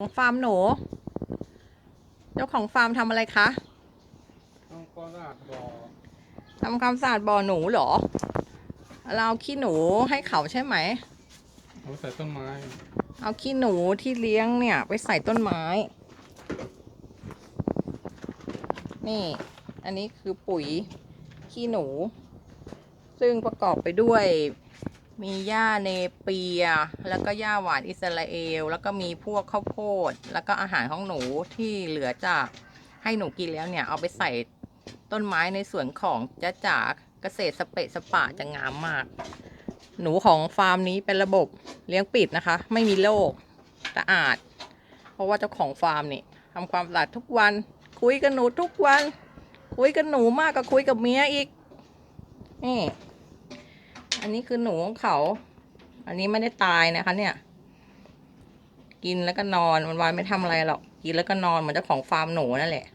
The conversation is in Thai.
ของฟาร์มหนู เจ้าของฟาร์มทำอะไรคะต้องก็ลาดบ่อทำความสะอาดบ่อหนูเหรอ เราเอาขี้หนูให้เขาใช่ไหมเอาใส่ต้นไม้ เอาขี้หนูที่เลี้ยงเนี่ย ไปใส่ต้นไม้ นี่ อันนี้คือปุ๋ยขี้หนู ซึ่งประกอบไปด้วย มีหญ้าเนเปีย แล้วก็หญ้าหวานอิสราเอล แล้วก็มีพวกข้าวโพด แล้วก็อาหารของหนูที่เหลือจากให้หนูกินแล้วเนี่ย เอาไปใส่ต้นไม้ในสวนของจ้าจ๋าเกษตรสเปะสปะจะงามมาก หนูของฟาร์มนี้เป็นระบบเลี้ยงปิดนะคะ ไม่มีโรคสะอาด เพราะว่าเจ้าของฟาร์มนี่ทำความสะอาดทุกวัน คุยกับหนูทุกวัน คุยกับหนูมากกว่าคุยกับเมียอีกนี่ อันนี้คือหนูของเขา อันนี้ไม่ได้ตายนะคะ เนี่ย กินแล้วก็นอนวันวานไม่ทำอะไรหรอก กินแล้วก็นอนเหมือนเจ้าของฟาร์มหนูนั่นแหละ